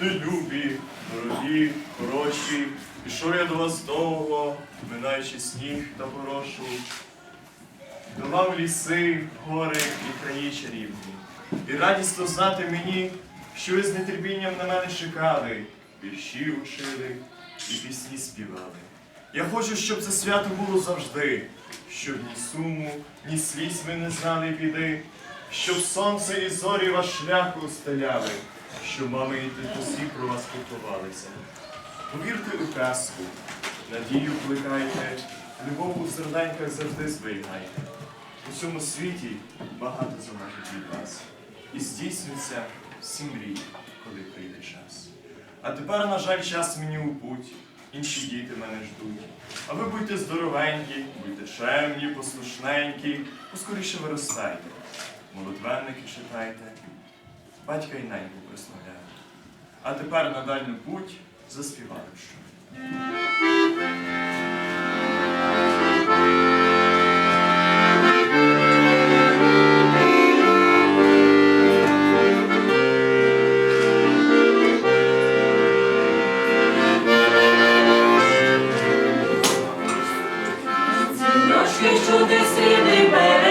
Діти любі, дорогі, хороші, пішов я до вас довго, минаючи сніг та порошу, долав ліси, гори і краї чарівні. І радісно знати мені, що ви з нетерпінням на мене чекали, вірші учили і пісні співали. Я хочу, щоб це свято було завжди, щоб ні суму, ні слізь ми не знали біди, щоб сонце і зорі ваш шляху устеляли щоб мами і дідусі про вас піклувалися. Повірте у казку, надію плекайте, любов у серденьках завжди зберігайте. У цьому світі багато залежить від вас. І здійснються всі мрії, коли прийде час. А тепер, на жаль, час мені у путь, інші діти мене ждуть. А ви будьте здоровенькі, будьте чемні, послушненькі, поскоріше виростайте. Молитвенники читайте, батька й неньку прославляю. А тепер на дальню путь заспіваю що. Ці ночки.